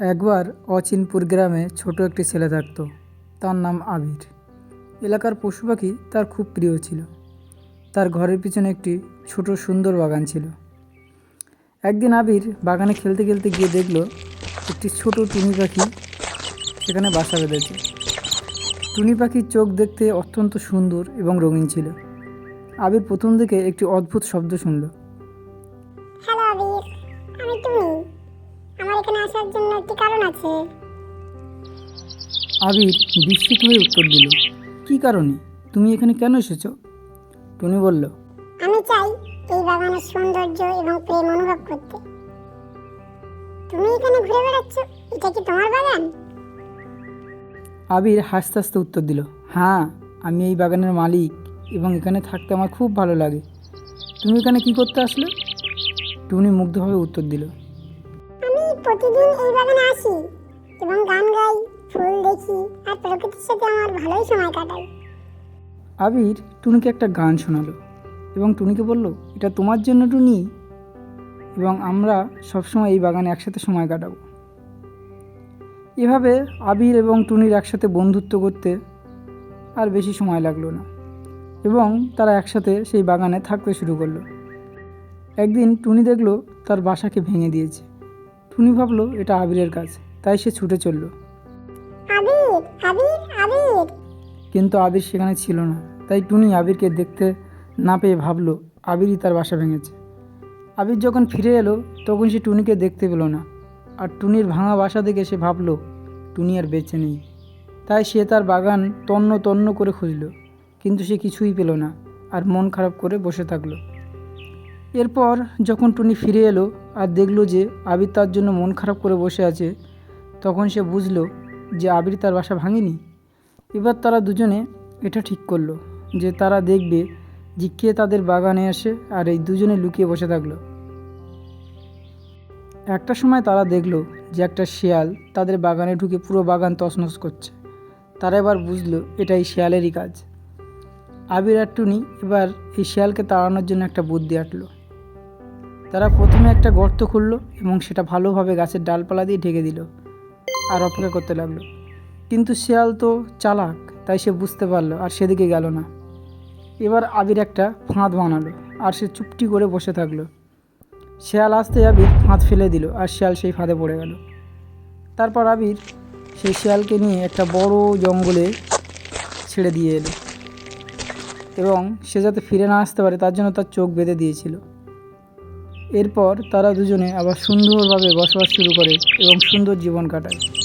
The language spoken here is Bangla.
একবার অচিনপুর গ্রামে ছোট একটি ছেলে থাকত, তার নাম আবির। এলাকার পশু পাখি তার খুব প্রিয় ছিল। তার ঘরের পিছনে একটি ছোট সুন্দর বাগান ছিল। একদিন আবির বাগানে খেলতে খেলতে গিয়ে দেখল একটি ছোট টুনি পাখি সেখানে বাসা বেঁধেছে। টুনি পাখির চোখ দেখতে অত্যন্ত সুন্দর এবং রঙিন ছিল। আবির প্রথম দিকে একটি অদ্ভুত শব্দ শুনল। এখানে আসার জন্য একটি কারণ আছে। আবির বিস্মিত হয়ে উত্তর দিল কী কারণে? তুমি এখানে কেন এসেছ? টুনি বলল আমি চাই এই বাগানের সৌন্দর্য এবং প্রেম অনুভব করতে। তুমি এখানে ঘুরে বেড়াচ্ছ এটা কি তোমার বাগান? আবির হাসতে হাসতে উত্তর দিল হ্যাঁ আমি এই বাগানের মালিক এবং এখানে থাকতে আমার খুব ভালো লাগে। তুমি এখানে কি করতে আসলে? টুনি মুগ্ধভাবে উত্তর দিল প্রতিদিন এই বাগানে আসি এবং গান গাই, ফুল দেখি আর প্রকৃতির সাথে আমার ভালোই সময় কাটাই। আবির টুনিকে একটা গান শোনালো এবং টুনিকে বলল, এটা তোমার জন্য টুনি এবং আমরা সবসময় এই বাগানে একসাথে সময় কাটাবো। এভাবে আবির এবং টুনির একসাথে বন্ধুত্ব করতে আর বেশি সময় লাগল না এবং তারা একসাথে সেই বাগানে থাকতে শুরু করল। একদিন টুনি দেখল তার বাসাকে ভেঙে দিয়েছে। টুনি ভাবলো এটা আবিরের কাজ তাই সে ছুটে চলল। আবির আবির আবির। কিন্তু আবির সেখানে ছিল না তাই টুনি আবিরকে দেখতে না পেয়ে ভাবলো আবিরই তার বাসা ভেঙেছে। আবির যখন ফিরে এলো তখন সে টুনিকে দেখতে পেল না আর টুনির ভাঙা বাসা দেখে সে ভাবলো টুনি আর বেঁচে নেই। তাই সে তার বাগান তন্ন তন্ন করে খুঁজলো কিন্তু সে কিছুই পেল না আর মন খারাপ করে বসে থাকল। এরপর যখন টুনি ফিরে এলো আর দেখল যে আবির তার জন্য মন খারাপ করে বসে আছে, তখন সে বুঝলো যে আবির তার বাসা ভাঙেনি। এবার তারা দুজনে এটা ঠিক করল যে তারা দেখবে যে কে তাদের বাগানে আসে আর এই দুজনে লুকিয়ে বসে থাকল। একটা সময় তারা দেখল যে একটা শেয়াল তাদের বাগানে ঢুকে পুরো বাগান তছনছ করছে। তারা এবার বুঝলো এটা এই শিয়ালেরই কাজ। আবির আর টুনি এবার এই শেয়ালকে তাড়ানোর জন্য একটা বুদ্ধি আটলো। তারা প্রথমে একটা গর্ত খুললো এবং সেটা ভালোভাবে গাছের ডালপালা দিয়ে ঢেকে দিল আর অপেক্ষা করতে লাগল। কিন্তু শিয়াল তো চালাক, তাই সে বুঝতে পারল আর সেদিকে গেল না। এবার আবির একটা ফাঁদ বানালো আর সে চুপটি করে বসে থাকল। শিয়াল আসতে আবির ফাঁদ ফেলে দিল আর শিয়াল সেই ফাঁদে পড়ে গেল। তারপর আবির সেই শিয়ালকে নিয়ে একটা বড় জঙ্গলে ছেড়ে দিয়ে এলো এবং সে যাতে ফিরে না আসতে পারে তার জন্য তার চোখ বেঁধে দিয়েছিল। এরপর তারা দুজনে আবার সুন্দরভাবে বসবাস শুরু করে এবং সুন্দর জীবন কাটায়।